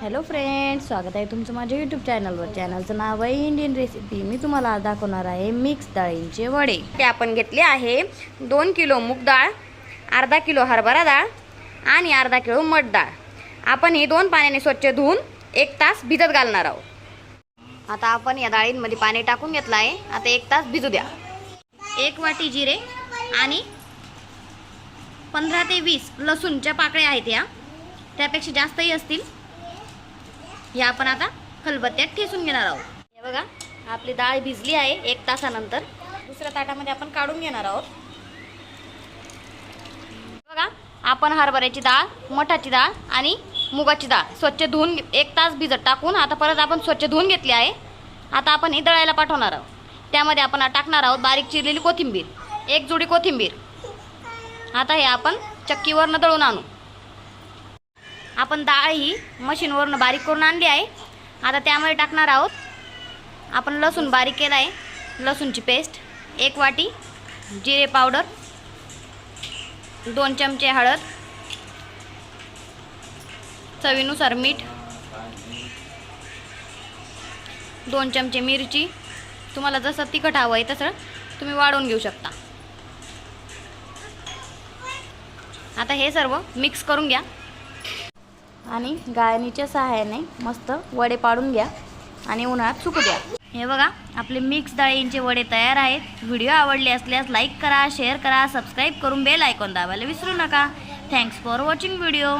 Hello friends स्वागत आहे तुमचं माझ्या यूट्यूब चॅनलवर चॅनलचं नाव आहे इंडियन रेसिपी मी तुम्हाला दाखवणार आहे मिक्स डाळींचे वडे. ते आपण घेतले आहे दोन किलो मूग डाळ अर्धा किलो हरभरा डाळ आणि अर्धा किलो मठ डाळ. आपण ही दोन पाण्याने स्वच्छ धुवून एक तास भिजत घालणार आहोत. आता आपण या डाळींमध्ये पाणी टाकून घेतलं आहे. आता एक तास भिजू द्या. एक वाटी जिरे आणि पंधरा ते वीस लसूणच्या पाकळ्या आहेत या. त्यापेक्षा जास्तही असतील. हे आपण आता खलबत्त्यात ठेसून घेणार आहोत. हे बघा आपली डाळ भिजली आहे एक तासानंतर. दुसऱ्या ताटामध्ये आपण काढून घेणार आहोत. बघा आपण हरभऱ्याची डाळ मठाची डाळ आणि मुगाची डाळ स्वच्छ धुवून एक तास भिजत टाकून आता परत आपण स्वच्छ धुवून घेतली आहे. आता आपण ही दळायला पाठवणार आहोत. त्यामध्ये आपण टाकणार आहोत बारीक चिरलेली कोथिंबीर एक जुडी कोथिंबीर. आता हे आपण चक्कीवरनं दळून आणू. आपण डाळ ही मशीनवरून बारीक करून आणली आहे. आता त्यामध्ये टाकणार आहोत. आपण लसूण बारीक केला आहे. लसूणची पेस्ट एक वाटी जिरे पावडर दोन चमचे हळद चवीनुसार मीठ दोन चमचे मिरची. तुम्हाला जसं तिखट हवं आहे तसं तुम्ही वाढवून घेऊ शकता. आता हे सर्व मिक्स करून घ्या. आणि गाळणीच्या सहाय्याने मस्त वडे पाडून घ्या आणि उन्हाळ्यात सुकू द्या. हे बघा आपले मिक्स डाळींचे वडे तयार आहेत. व्हिडिओ आवडले असल्यास लाईक करा शेअर करा सबस्क्राईब करून बेल आयकॉन दाबायला विसरू नका. Thanks for watching video